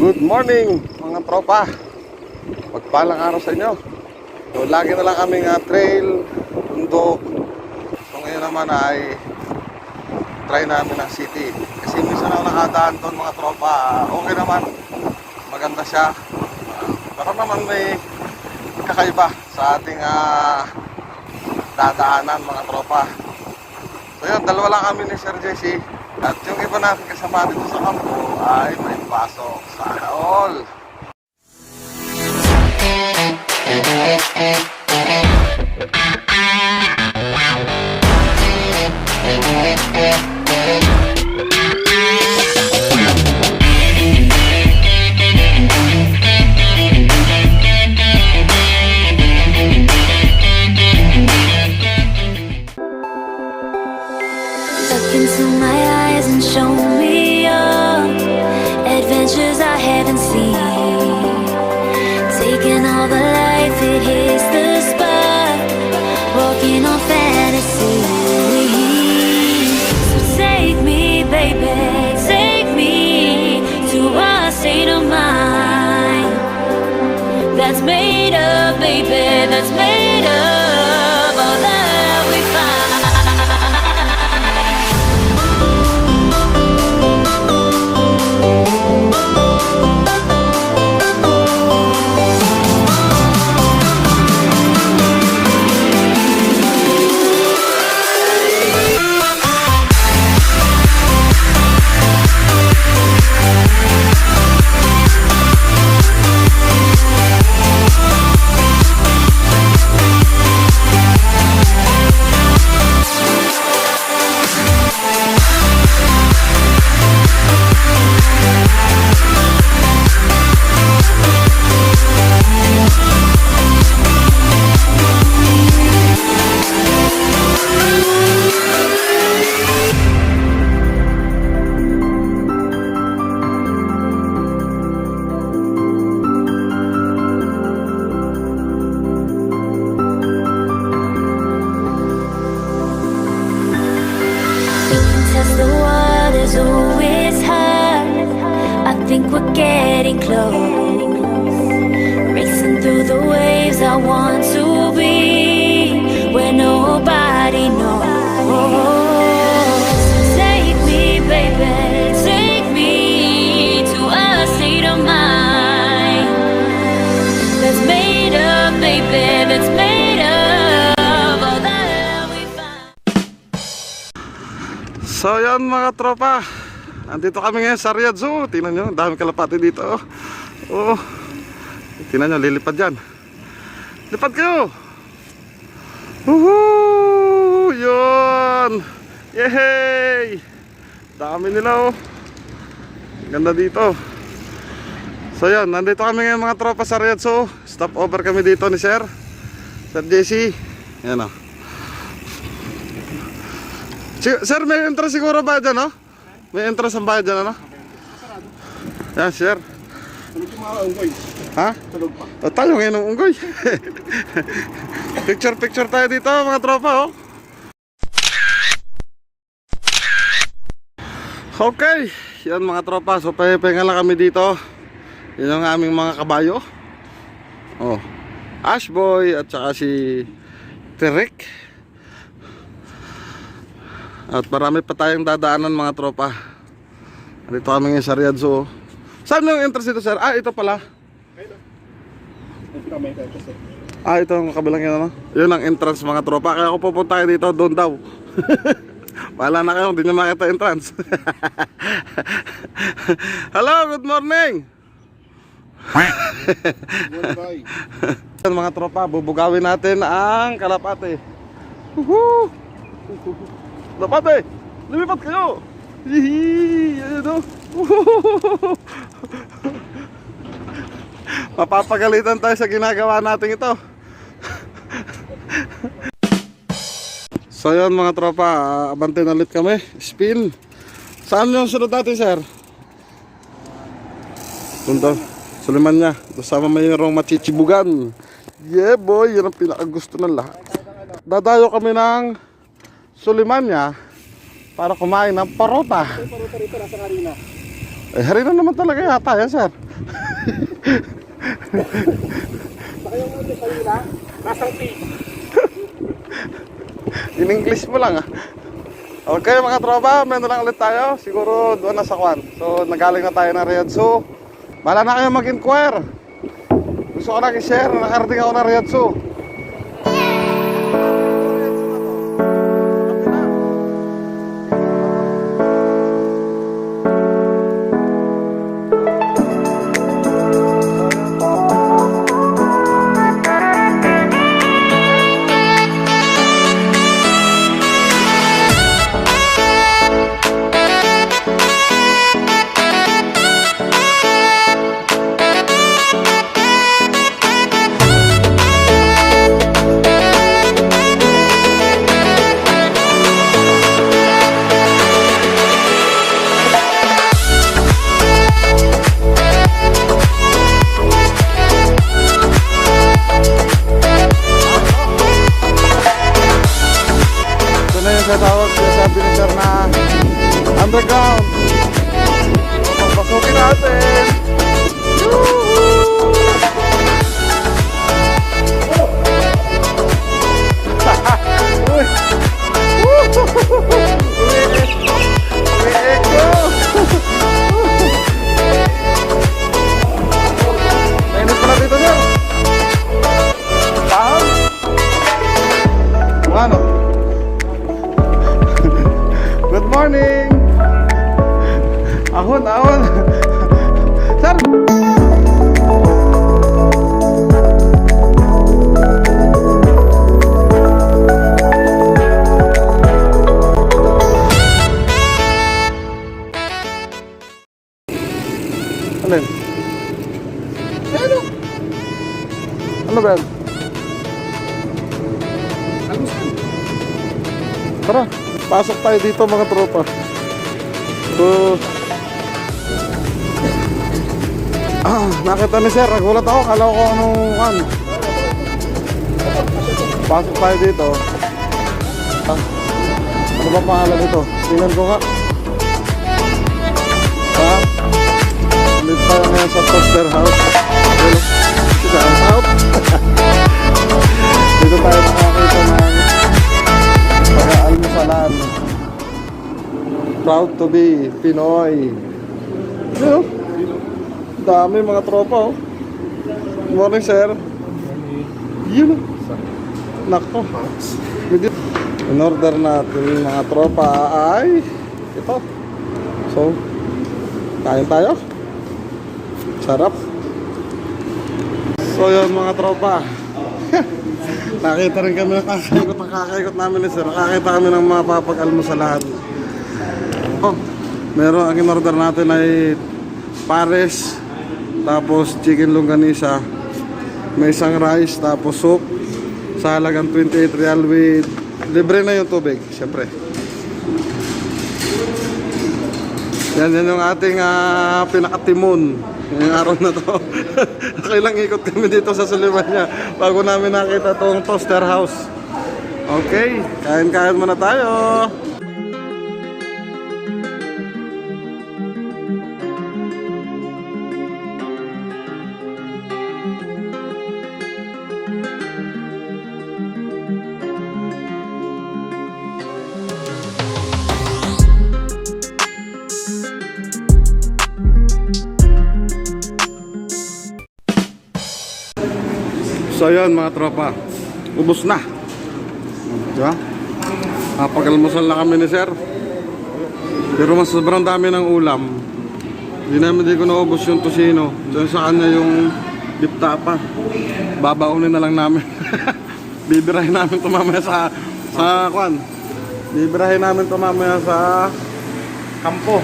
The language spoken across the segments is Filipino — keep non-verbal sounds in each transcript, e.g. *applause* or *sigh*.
Good morning mga tropa. Pagpalang araw sa inyo. So, Lagi na lang kaming uh, trail Bundok. So ngayon naman ay Try namin ang city. Kasi minsan ako nakadaan doon mga tropa. Okay naman. Maganda siya. Uh, Pero naman may Kakaiba sa ating uh, Dadaanan mga tropa. So yun, dalawa lang kami ni Sir JC At yung iba natin kasama dito sa kampo Ay may pasok Sana all baby, that's made I want to be where nobody knows. Take me, baby, take me to a state of mind that's made of, baby, that's made of all that we find. So yan mga tropa Andito kami ngayon sa Riyadh Zoo Tingnan nyo, dami kalapati dito oh. oh. Tingnan nyo, lilipad yan Lipad kayo Woohoo! Yun! Yehey! Dami nila oh Ganda dito So yan, nandito kami ngayon mga tropa sa Riyadh Zoo Stop over kami dito ni Sir Sir JC Yan oh Si- Sir, may entrance siguro ba dyan, no? May entrance ang bayad dyan, ano? Yan, sir. Ha? O, tayo ngayon ng unggoy. *laughs* picture, picture tayo dito, mga tropa, oh. Okay, yan mga tropa. So, pahinga lang kami dito. Yan ang aming mga kabayo. Oh. Ashboy at saka si Terek. At marami pa tayong dadaanan mga tropa. Dito kami ngayon sa Riyadh. Saan yung entrance dito sir? Ah, ito pala. Ah, ito ang kabilang yun ano? Yun ang entrance mga tropa. Kaya ako pupunta kayo dito, doon daw. *laughs* Wala na kayo, hindi nyo makita entrance. *laughs* Hello, good morning! *laughs* Yan mga tropa, bubugawin natin ang kalapate. Woohoo! Kalapate! Lumipat kayo! Hihi! Ayan o! Woohoo! Mapapagalitan tayo sa ginagawa natin ito. So yun mga tropa, ah, abante na ulit kami. Spin. Saan yung sunod natin sir? Punta. Suliman niya. Kasama mayroong machichibugan. Yeah boy, yun ang pinakagusto ng lahat. Dadayo kami ng Sulimanya para kumain ng parota. Paruta rito, nasa harina. Eh, harina naman talaga yata yan, sir. *laughs* In English mo lang ah. Okay mga tropa, meron lang ulit tayo. Siguro doon na sa Kwan. So nagaling na tayo ng Riyadh. So, bala na kayo mag-inquire. Gusto ko na i-share, nakarating ako ng Riyadh. Ano ba yan? Tara, pasok tayo dito mga tropa. So, ah, nakita ni sir, nagulat ako, kala ko anong, ano. Pasok tayo dito. Ah, ano ba pangalan nito? Tingnan ko nga. Ha? Ulit tayo ngayon sa Toaster House. Shout out. dito tayo nakakita ng pag-aalmusalan. Proud to be Pinoy. Oh. Dami mga tropa oh. Morning sir. Yun. Nako. Medyo- In order natin mga tropa ay ito. So, kain tayo. Sarap. So yun mga tropa. *laughs* Nakita rin kami ng kakaikot ng kakaikot namin ni sir. Nakakita kami ng mga papag-almusalahan. Oh, meron ang in-order natin ay pares, tapos chicken longganisa, may isang rice, tapos soup, sa halagang 28 real with libre na yung tubig, syempre. Yan, yan yung ating ah, pinakatimon ngayong araw na to. *laughs* Nakailang ikot kami dito sa Suliman niya bago namin nakita tong toaster house. Okay, kain-kain muna tayo. So mga tropa, ubos na. Diba? Napag-almusal na kami ni sir. Pero mas sobrang dami ng ulam. Hindi namin di ko naubos yung tosino. Diyan sa kanya yung diptapa. Babaunin na lang namin. *laughs* Bibirahin namin ito mamaya sa sa kwan. Bibirahin namin ito mamaya sa kampo.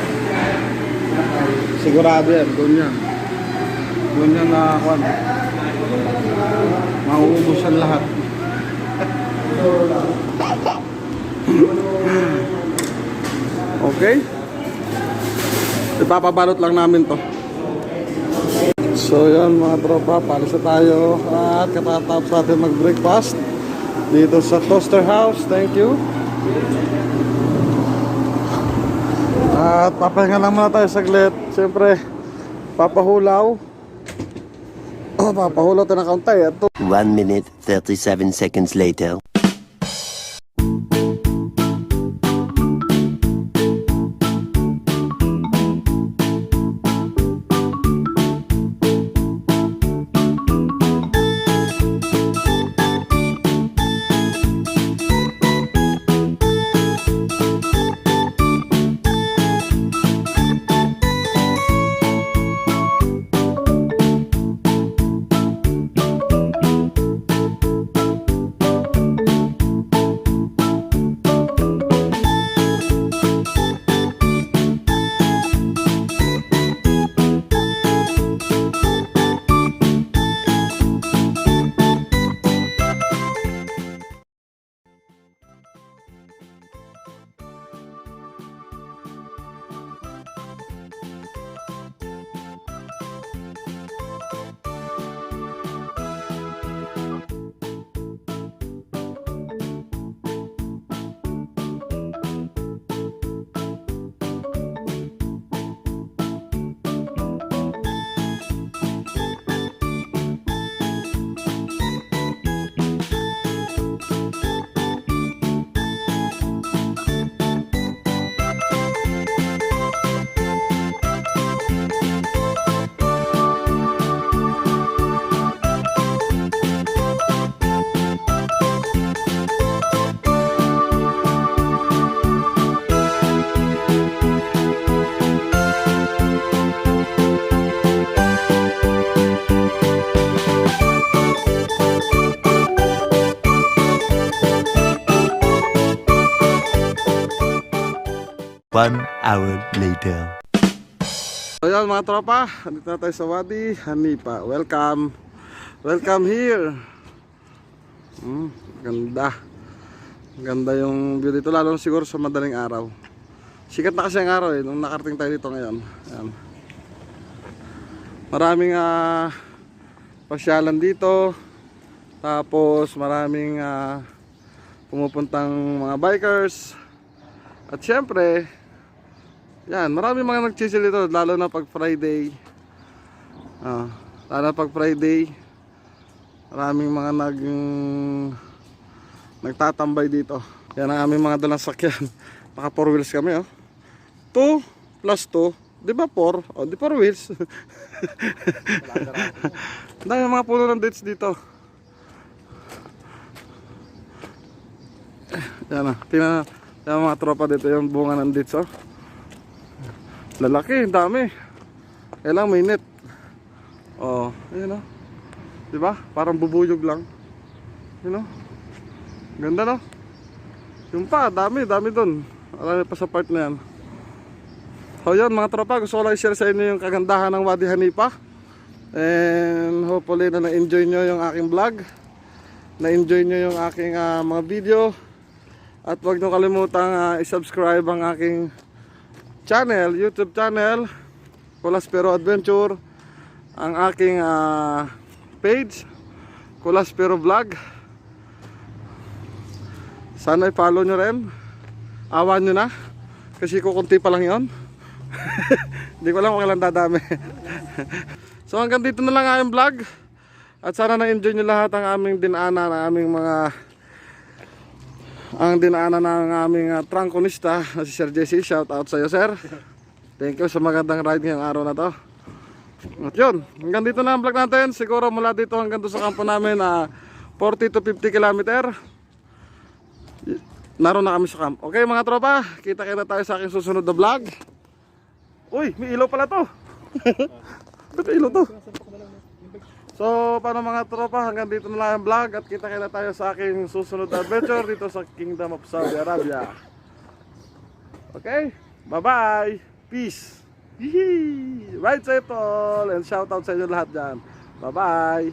Sigurado yan, doon yan. Doon yan na kwan. Mauubos yan lahat. okay? Ipapabalot lang namin to. So yan mga tropa, palis na tayo at katatapos natin mag-breakfast dito sa Toaster House. Thank you. At papahinga lang muna tayo saglit. Siyempre, papahulaw. Oh, papahulot na kaunti. Ito. One minute, 37 seconds later. Later. So yan mga tropa, andito na tayo sa Wadi Hanipa. Welcome. Welcome here. Hmm, ganda. Ganda yung view dito lalo siguro sa madaling araw. Sikat na kasi ang araw eh nung nakarating tayo dito ngayon. Ayan. Maraming ah, pasyalan dito. Tapos maraming ah, pumupuntang mga bikers. At syempre, yan, marami mga nagchisil dito, lalo na pag Friday. Ah, lalo na pag Friday. Maraming mga nag nagtatambay dito. Yan ang aming mga dalang sakyan. *laughs* Naka 4 wheels kami, oh. 2 plus 2, di ba 4? O, di 4 wheels. *laughs* Dami mga puno ng dates dito. Yan ah, tingnan tingnan mga tropa dito yung bunga ng dates, oh. Lalaki, dami. Kailang may net. Oh, ayun oh. 'Di ba? Parang bubuyog lang. Yun oh. Ganda no? Yung pa, dami, dami doon. Marami pa sa part na yan. So yun mga tropa, gusto ko lang i-share sa inyo yung kagandahan ng Wadi Hanipa. And hopefully na na-enjoy nyo yung aking vlog. Na-enjoy nyo yung aking ah, mga video. At huwag nyo kalimutang ah, i-subscribe ang aking channel, YouTube channel, Colaspero Adventure, ang aking ah, page, Colaspero Vlog. Sana i-follow nyo rin. Awan nyo na. Kasi kukunti pa lang yon. Hindi *laughs* ko alam kung kailan dadami. *laughs* so hanggang dito na lang ang vlog. At sana na-enjoy nyo lahat ang aming dinaanan, ang aming mga ang dinaanan ng aming uh, trangkonista na si Sir Jesse. Shout out sa iyo, Sir. Thank you sa magandang ride ngayong araw na to. At yun, hanggang dito na ang vlog natin. Siguro mula dito hanggang doon sa kampo namin na 40 to 50 kilometer. Naroon na kami sa camp. Okay mga tropa, kita-kita tayo sa aking susunod na vlog. Uy, may ilaw pala to. *laughs* Ba't ilaw to? So, paano mga tropa, hanggang dito na lang ang vlog at kita-kita tayo sa aking susunod na adventure dito sa Kingdom of Saudi Arabia. Okay? Bye-bye! Peace! Yee! Right safe all! And shout out sa inyo lahat dyan. Bye-bye!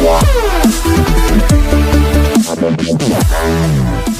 Wow! Thank you.